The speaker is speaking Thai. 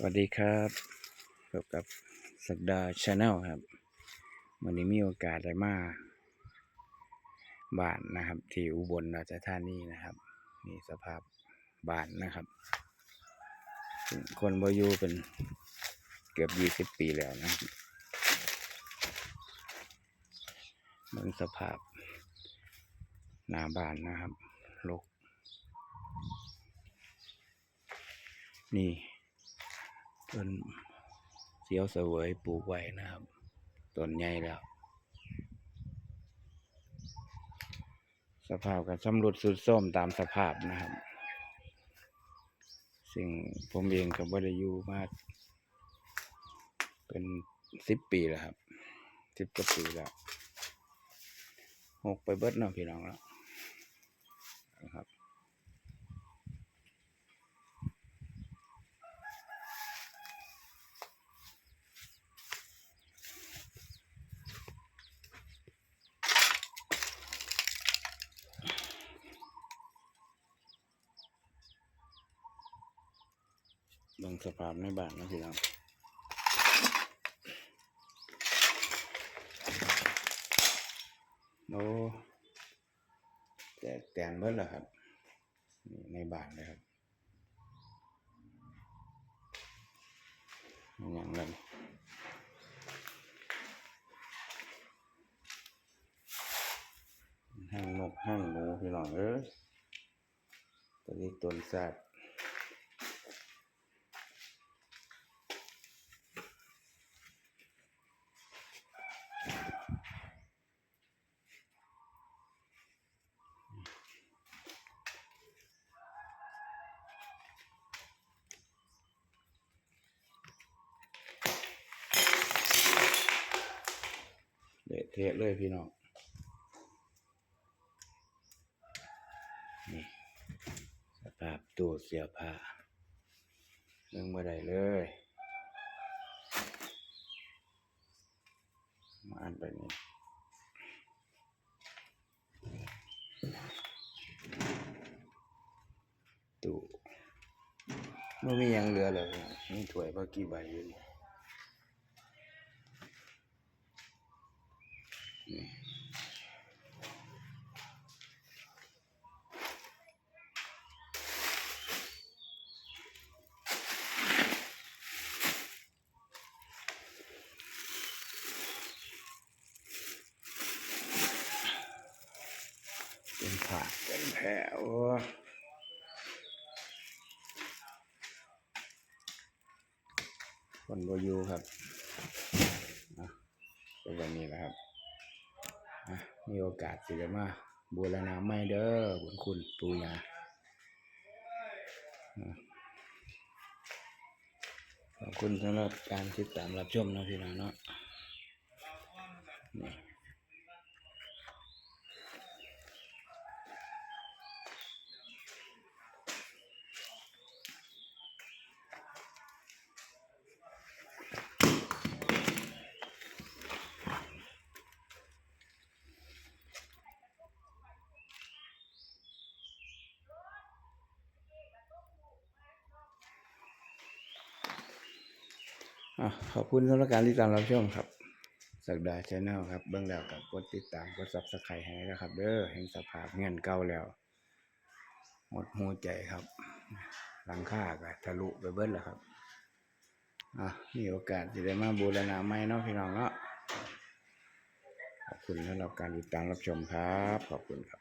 สวัสดีครับพบกับสักดาชาแนลครับวันนี้มีโอกาสได้มาบ้านนะครับ ที่อุบลราชธานีนะครับนี่สภาพบ้านนะครับ คนบอยู่เป็นเกือบยี่สิบปีแล้วนะครับเมืองสภาพหน้าบ้านนะครับรกนี่ ต้นเสียวเสวยปลูกไว้นะครับต้นใหญ่แล้ว สภาพกับสำรุดสุดโทรมตามสภาพนะครับสิ่งผมเองก็บ่ได้อยู่มาเป็นสิบปีแล้วครับสิบกว่าปีแล้วหกไปเบิดเนาะพี่น้องแล้ว เบิ่งสภาพในบ้านนะพี่น้องโอ้แตกแตนเบิดแล้วครับ ในบ้านเลยครับอย่างนั้นห้างนกห้างหนูพี่น้องเอ้ยตัวนี้ต้นแซด เละเทะเลยพี่น้องนี่สภาพตู้เสื้อผ้าเรื่องบ่ได้เลยมาอ่านไปนี่ตู้ไม่มียังเหลือเลยนี่ถ้วยพอกี่ใบอยู่นี่ เป็นผักเป็นแผลโอ้คนบยูครับอะเป็นแบบนี้แหละครับ มีโอกาสสิจะมาบูรณาไม่เด้อบุญคุณปูยาอะขอบคุณสำหรับการติดตามรับชมนะพี่น้องเนาะ ขอบคุณสำหรับการติดตามรับชมครับ สักดาชแนลครับ เบื้องแล้วกับกดติดตามกดซับสไครต์ให้นะครับ เด้อเห็นสภาพเงินเก่าแล้ว หมดหัวใจครับ หลังคาก็ทะลุไปเบิดแล้วครับอะมีโอกาสจะได้มาบูรณาใหม่เนาะพี่น้องเนาะขอบคุณสำหรับการติดตามรับชมครับ ขอบคุณครับ